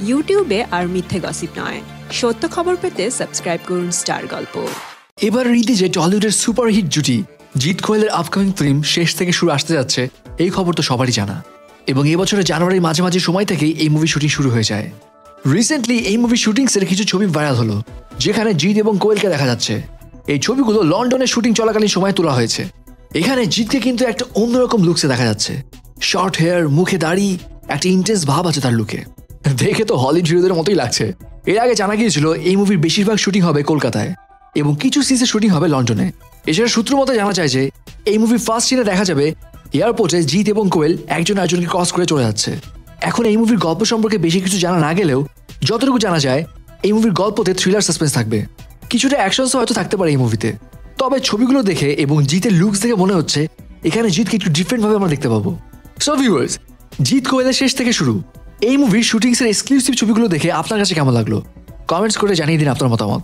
ইউটিউবে আর মিথ্যে গসিপ নয়। সত্য খবর পেতে সাবস্ক্রাইব করুন স্টার গল্প এবার যে টলিউডের সুপারহিট জুটি, জিৎ কোয়েলের আপকামিং ফিল্ম শেষ থেকে শুরু আসতে যাচ্ছে, এই খবর তো সবারই জানা। এবং এবছরের জানুয়ারির মাঝে মাঝে সময় থেকেই এই মুভি শুটিং শুরু হয়ে যায়। রিসেন্টলি এই মুভি শুটিংসের কিছু ছবি ভাইরাল হলো, যেখানে জিৎ এবং কোয়েলকে দেখা যাচ্ছে। এই ছবিগুলো লন্ডনে শুটিং চলাকালীন সময় তোলা হয়েছে। এখানে জিৎকে কিন্তু একটা অন্যরকম লুকসে দেখা যাচ্ছে। শর্ট হেয়ার মুখে দাড়ি, একটা ইন্টেন্স ভাব আছে তার লুকে দেখে তো হলিউড হিরোদের মতোই লাগছে। এর আগে জানা গিয়েছিল, এই মুভির বেশিরভাগ শুটিং হবে কলকাতায় এবং কিছু সিনসের শুটিং হবে লন্ডনে। এছাড়া সূত্র মতো জানা যায় যে, এই মুভির ফার্স্ট সিনে দেখা যাবে এয়ারপোর্টে জিৎ এবং কোয়েল একজন একজনকে ক্রস করে চলে যাচ্ছে। এখন এই মুভির গল্প সম্পর্কে বেশি কিছু জানা না গেলেও যতটুকু জানা যায়, এই মুভির গল্পতে থ্রিলার সাসপেন্স থাকবে। কিছুটা অ্যাকশনসও হয়তো থাকতে পারে এই মুভিতে তবে ছবিগুলো দেখে এবং জিতের লুকস দেখে মনে হচ্ছে, এখানে জিতকে একটু ডিফারেন্ট ভাবে আমরা দেখতে পাবো। সো ভিউয়ার্স জিৎ কোয়েলের শেষ থেকে শুরু। এই মুভির শুটিংসের এক্সক্লুসিভ ছবিগুলো দেখে আপনার কাছে কেমন লাগল? কমেন্টস করে জানিয়ে দিন আপনার মতামত।